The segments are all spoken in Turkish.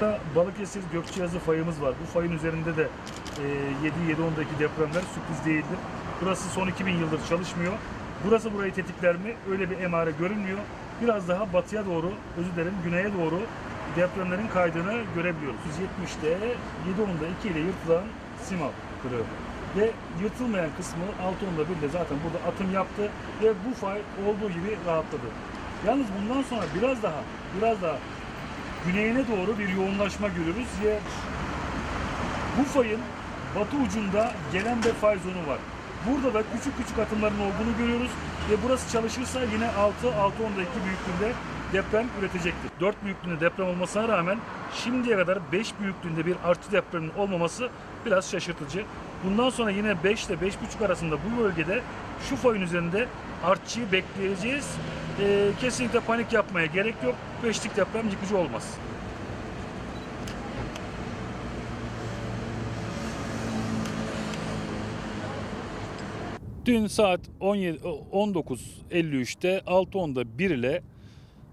Da Balıkesir Gökçeazı fayımız var. Bu fayın üzerinde de e, 7-7-10'daki depremler sürpriz değildir. Burası son 2000 yıldır çalışmıyor. Burası burayı tetikler mi? Öyle bir emare görünmüyor. Biraz daha batıya doğru, özür dilerim güneye doğru depremlerin kaydığını görebiliyoruz. 170'te 7-10'da 2 ile yırtılan Simav kırığı. Ve yırtılmayan kısmı 6-10'da 1 de zaten burada atım yaptı ve bu fay olduğu gibi rahatladı. Yalnız bundan sonra biraz daha, biraz daha güneyine doğru bir yoğunlaşma görürüz ve bu fayın batı ucunda gelen bir fay zonu var. Burada da küçük küçük atımların olduğunu görüyoruz ve burası çalışırsa yine 6 6 10'da 2 büyüklüğünde deprem üretecektir. 4 büyüklüğünde deprem olmasına rağmen şimdiye kadar 5 büyüklüğünde bir artçı depremin olmaması biraz şaşırtıcı. Bundan sonra yine 5 ile 5,5 arasında bu bölgede şu fayın üzerinde artçıyı bekleyeceğiz. Ee, kesinlikle panik yapmaya gerek yok. 5'lik deprem yıkıcı olmaz. Dün saat 17 19.53'te 6.10'da 1 ile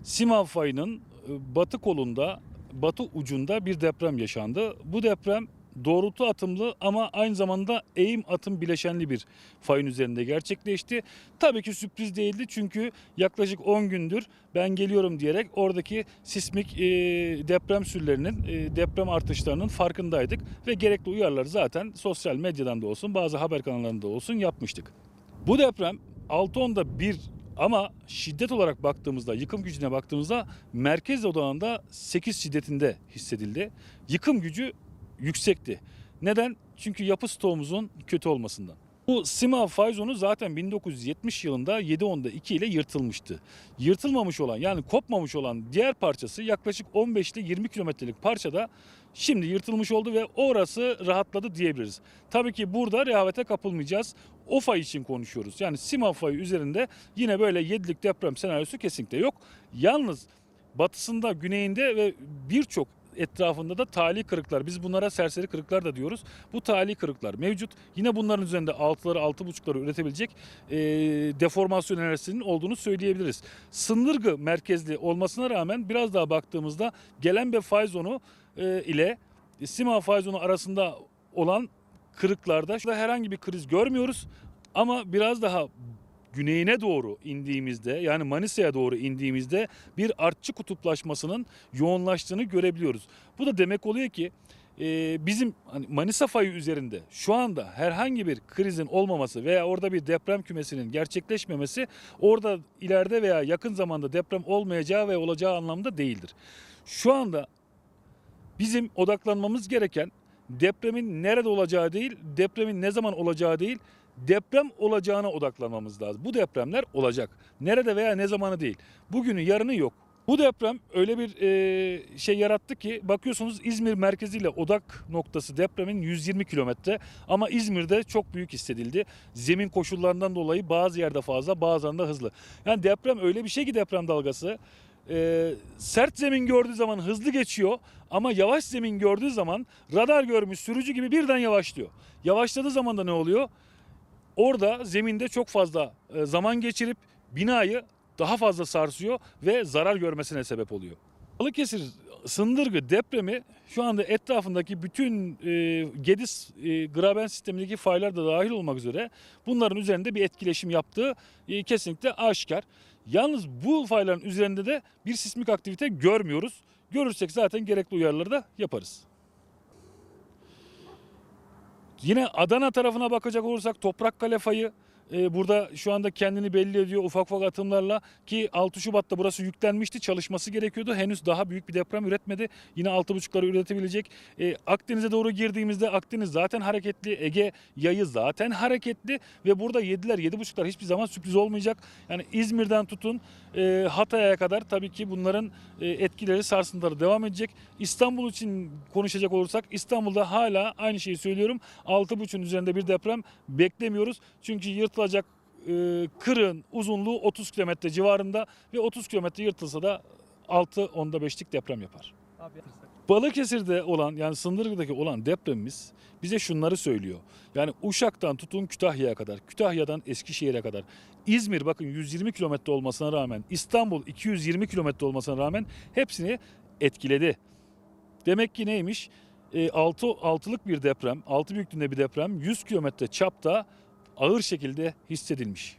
Simav fayının e, batı kolunda, batı ucunda bir deprem yaşandı. Bu deprem doğrultu atımlı ama aynı zamanda eğim atım bileşenli bir fayın üzerinde gerçekleşti. Tabii ki sürpriz değildi çünkü yaklaşık 10 gündür ben geliyorum diyerek oradaki sismik e, deprem sürülerinin, e, deprem artışlarının farkındaydık ve gerekli uyarıları zaten sosyal medyadan da olsun, bazı haber kanallarında olsun yapmıştık. Bu deprem 6.10'da bir ama şiddet olarak baktığımızda, yıkım gücüne baktığımızda merkez odağında 8 şiddetinde hissedildi. Yıkım gücü yüksekti. Neden? Çünkü yapı stoğumuzun kötü olmasından. Bu Sima fay zonu zaten 1970 yılında 7.10'da 2 ile yırtılmıştı. Yırtılmamış olan yani kopmamış olan diğer parçası yaklaşık 15 ile 20 kilometrelik parçada şimdi yırtılmış oldu ve orası rahatladı diyebiliriz. Tabii ki burada rehavete kapılmayacağız. O fay için konuşuyoruz. Yani Sima fayı üzerinde yine böyle 7'lik deprem senaryosu kesinlikle yok. Yalnız batısında, güneyinde ve birçok etrafında da tali kırıklar. Biz bunlara serseri kırıklar da diyoruz. Bu tali kırıklar mevcut. Yine bunların üzerinde 6'ları 6.5'ları üretebilecek e, deformasyon enerjisinin olduğunu söyleyebiliriz. Sındırgı merkezli olmasına rağmen biraz daha baktığımızda gelen bir fay zonu e, ile Sima fay zonu arasında olan kırıklarda herhangi bir kriz görmüyoruz. Ama biraz daha güneyine doğru indiğimizde yani Manisa'ya doğru indiğimizde bir artçı kutuplaşmasının yoğunlaştığını görebiliyoruz. Bu da demek oluyor ki e, bizim hani Manisa fayı üzerinde şu anda herhangi bir krizin olmaması veya orada bir deprem kümesinin gerçekleşmemesi orada ileride veya yakın zamanda deprem olmayacağı ve olacağı anlamda değildir. Şu anda bizim odaklanmamız gereken depremin nerede olacağı değil, depremin ne zaman olacağı değil, deprem olacağına odaklanmamız lazım. Bu depremler olacak. Nerede veya ne zamanı değil. Bugünü yarını yok. Bu deprem öyle bir e, şey yarattı ki bakıyorsunuz İzmir merkeziyle odak noktası depremin 120 kilometre ama İzmir'de çok büyük hissedildi. Zemin koşullarından dolayı bazı yerde fazla de hızlı. Yani deprem öyle bir şey ki deprem dalgası e, sert zemin gördüğü zaman hızlı geçiyor ama yavaş zemin gördüğü zaman radar görmüş sürücü gibi birden yavaşlıyor. Yavaşladığı zaman da ne oluyor? Orada zeminde çok fazla e, zaman geçirip binayı daha fazla sarsıyor ve zarar görmesine sebep oluyor. Balıkesir Sındırgı depremi şu anda etrafındaki bütün e, Gediz e, Graben sistemindeki faylar da dahil olmak üzere bunların üzerinde bir etkileşim yaptığı e, kesinlikle aşikar. Yalnız bu fayların üzerinde de bir sismik aktivite görmüyoruz. Görürsek zaten gerekli uyarıları da yaparız. Yine Adana tarafına bakacak olursak Toprakkale fayı e, burada şu anda kendini belli ediyor ufak ufak atımlarla ki 6 Şubat'ta burası yüklenmişti çalışması gerekiyordu. Henüz daha büyük bir deprem üretmedi. Yine 6.5'ları üretebilecek. E, Akdeniz'e doğru girdiğimizde Akdeniz zaten hareketli. Ege yayı zaten hareketli ve burada 7'ler 7.5'lar hiçbir zaman sürpriz olmayacak. Yani İzmir'den tutun e, Hatay'a kadar tabii ki bunların e, etkileri sarsıntıları devam edecek. İstanbul için konuşacak olursak İstanbul'da hala aynı şeyi söylüyorum. 6.5'ün üzerinde bir deprem beklemiyoruz. Çünkü yırtılacak e, kırın uzunluğu 30 kilometre civarında ve 30 kilometre yırtılsa da 6 onda 5'lik deprem yapar. Balıkesir'de olan yani Sındırgı'daki olan depremimiz bize şunları söylüyor. Yani Uşak'tan tutun Kütahya'ya kadar, Kütahya'dan Eskişehir'e kadar. İzmir bakın 120 kilometre olmasına rağmen, İstanbul 220 kilometre olmasına rağmen hepsini etkiledi. Demek ki neymiş? E, 6 altılık bir deprem, 6 büyüklüğünde bir deprem 100 kilometre çapta ağır şekilde hissedilmiş.